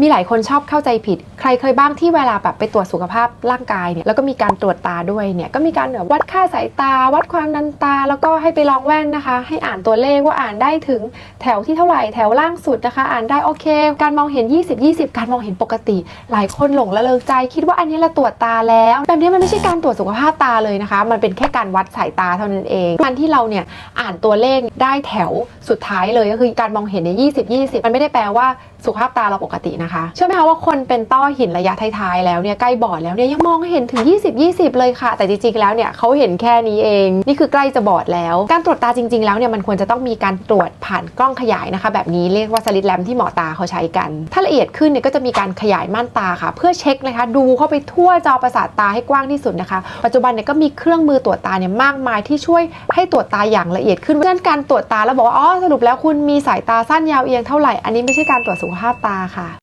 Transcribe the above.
มีหลายคนชอบเข้าใจผิด ใครเคยบ้างที่เวลาแบบไปตรวจสุขภาพร่างกายเนี่ยแล้วก็มีการตรวจตาด้วยเนี่ยก็มีการแบบวัดค่าสายตา วัดความดันตา แล้วก็ให้ไปลองแว่นนะคะ ให้อ่านตัวเลขว่าอ่านได้ถึงแถวที่เท่าไหร่แถวล่างสุดนะคะ อ่านได้โอเค การมองเห็น 20 20 การมองเห็นปกติ หลายคนหลงละเลงใจ คิดว่าอันนี้เราตรวจตาแล้ว แบบนี้มันไม่ใช่การตรวจสุขภาพตาเลยนะคะ มันเป็นแค่การวัดสายตาเท่านั้นเองการที่เราเนี่ยอ่านตัวเลขได้แถวสุดท้ายเลยก็คือการมองเห็นใน 20 20 มันไม่ได้แปลว่าสุขภาพตาเราปกตินะคะเชื่อไหมคะว่าคนเป็นต้อหินระยะท้ายๆแล้วเนี่ยใกล้บอดแล้วเนี่ยยังมองเห็นถึง 20 20 เลยค่ะ แต่จริงๆแล้วเนี่ยเขาเห็นแค่นี้เอง นี่คือใกล้จะบอดแล้ว การตรวจตาจริง ๆ แล้วเนี่ยมันควรจะต้องมีการตรวจผ่านกล้องขยายนะคะ แบบนี้เรียกว่าสลิดแลมที่หมอตาเขาใช้กัน ถ้าละเอียดขึ้นเนี่ยก็จะมีการขยายม่านตาค่ะ เพื่อเช็คนะคะ ดูเข้าไปทั่วจอประสาทตาให้กว้างที่สุดนะคะ ปัจจุบันเนี่ยก็มีเครื่องมือตรวจตาเนี่ยมากมายที่ช่วยให้ตรวจตาอย่างละเอียดขึ้นเพราะฉะนั้นการตรวจตาแล้วบอกว่าอ๋อสรุปแล้วคุณมีสายตาสั้นยาวเอียงเท่าไหร่อันนี้ไม่ใช่การตรวจสุขภาพตาค่ะ